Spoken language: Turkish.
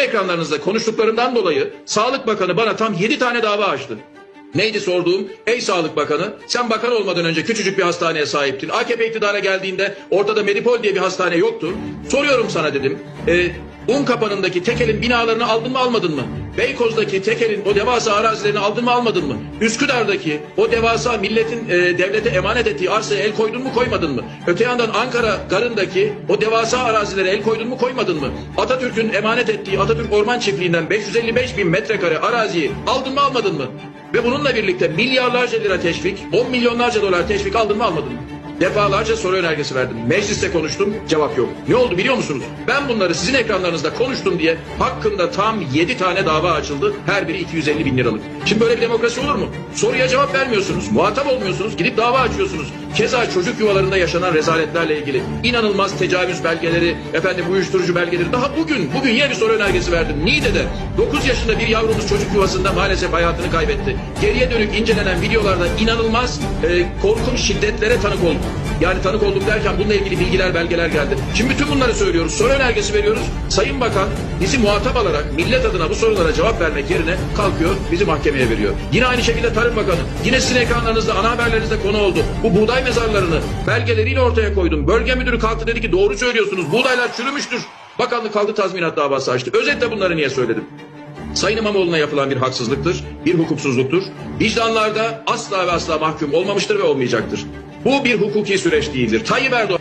ekranlarınızda konuştuklarımdan dolayı Sağlık Bakanı bana tam 7 tane dava açtı. Neydi sorduğum? Ey Sağlık Bakanı sen bakan olmadan önce küçücük bir hastaneye sahiptin. AKP iktidara geldiğinde ortada Medipol diye bir hastane yoktu. Soruyorum sana dedim. E, un kapanındaki tekelin binalarını aldın mı almadın mı? Beykoz'daki tekelin o devasa arazilerini aldın mı almadın mı? Üsküdar'daki o devasa milletin e, devlete emanet ettiği arsaya el koydun mu koymadın mı? Öte yandan Ankara garındaki o devasa arazilere el koydun mu koymadın mı? Atatürk'ün emanet ettiği Atatürk Orman Çiftliği'nden 555 bin metrekare araziyi aldın mı almadın mı? Ve bununla birlikte milyarlarca lira teşvik, 10 milyonlarca dolar teşvik aldın mı almadın mı? Defalarca soru önergesi verdim. Mecliste konuştum, cevap yok. Ne oldu biliyor musunuz? Ben bunları sizin ekranlarınızda konuştum diye hakkımda tam 7 tane dava açıldı. Her biri 250 bin liralık. Şimdi böyle bir demokrasi olur mu? Soruya cevap vermiyorsunuz, muhatap olmuyorsunuz, gidip dava açıyorsunuz. Keza çocuk yuvalarında yaşanan rezaletlerle ilgili inanılmaz tecavüz belgeleri, efendim uyuşturucu belgeleri. Daha bugün, bugün yine bir soru önergesi verdim. Niğde'de 9 yaşında bir yavrumuz çocuk yuvasında maalesef hayatını kaybetti. Geriye dönük incelenen videolarda inanılmaz e, korkunç şiddetlere tanık olduk. Yani tanık olduk derken bununla ilgili bilgiler, belgeler geldi. Şimdi bütün bunları söylüyoruz. Soru önergesi veriyoruz. Sayın Bakan bizi muhatap alarak millet adına bu sorulara cevap vermek yerine kalkıyor bizi mahkemeye veriyor. Yine aynı şekilde Tarım Bakanı. Yine sizin ekranlarınızda, ana haberlerinizde konu oldu. Bu buğday mezarlarını belgeleriyle ortaya koydum. Bölge müdürü kalktı dedi ki doğru söylüyorsunuz. Buğdaylar çürümüştür. Bakanlık kaldı tazminat davası açtı. Özetle bunları niye söyledim? Sayın İmamoğlu'na yapılan bir haksızlıktır, bir hukuksuzluktur. Vicdanlarda asla ve asla mahkum olmamıştır ve olmayacaktır. Bu bir hukuki süreç değildir. Tayyip Erdoğan